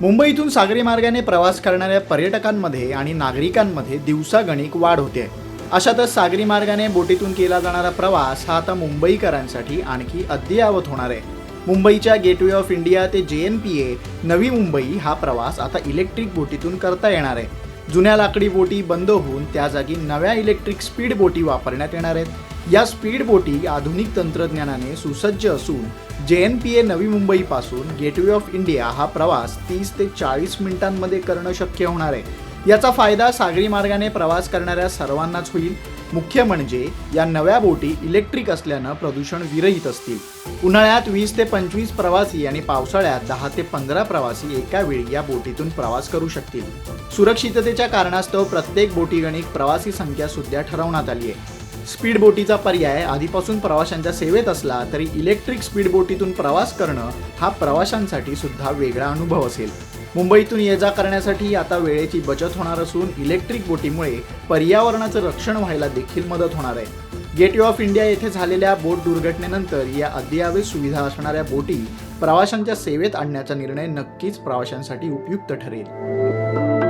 मुंबईतून सागरी मार्गाने प्रवास करणाऱ्या पर्यटकांमध्ये आणि नागरिकांमध्ये दिवसागणिक वाढ होते. अशातच सागरी मार्गाने बोटीतून केला जाणारा प्रवास हा आता मुंबईकरांसाठी आणखी अद्ययावत होणार आहे. मुंबईच्या गेटवे ऑफ इंडिया ते जे N P A Navi Mumbai हा प्रवास आता इलेक्ट्रिक बोटीतून करता येणार आहे. जुन्या लाकडी बोटी बंद होऊन त्या जागी नव्या इलेक्ट्रिक स्पीड बोटी वापरण्यात येणार आहेत. या स्पीड बोटी आधुनिक तंत्रज्ञानाने सुसज्ज असून जे एन पी ए नवी मुंबईपासून गेटवे ऑफ इंडिया हा प्रवास तीस ते चाळीस मिनिटांमध्ये करणं शक्य होणार आहे. याचा फायदा सागरी मार्गाने प्रवास करणाऱ्या सर्वांनाच होईल. मुख्य म्हणजे या नव्या बोटी इलेक्ट्रिक असल्यानं प्रदूषण विरहित असतील. उन्हाळ्यात वीस ते पंचवीस प्रवासी आणि पावसाळ्यात दहा ते पंधरा प्रवासी एका वेळी या बोटीतून प्रवास करू शकतील. सुरक्षिततेच्या कारणास्तव प्रत्येक बोटीगणिक प्रवासी संख्या सुद्धा ठरवण्यात आली आहे. स्पीड बोटीचा पर्याय आधीपासून प्रवाशांच्या सेवेत असला तरी इलेक्ट्रिक स्पीड बोटीतून प्रवास करणं हा प्रवाशांसाठी सुद्धा वेगळा अनुभव असेल. मुंबईतून ये जा करण्यासाठी आता वेळेची बचत होणार असून इलेक्ट्रिक बोटीमुळे पर्यावरणाचं रक्षण व्हायला देखील मदत होणार आहे. गेटवे ऑफ इंडिया येथे झालेल्या बोट दुर्घटनेनंतर या अद्ययावत सुविधा असणाऱ्या बोटी प्रवाशांच्या सेवेत आणण्याचा निर्णय नक्कीच प्रवाशांसाठी उपयुक्त ठरेल.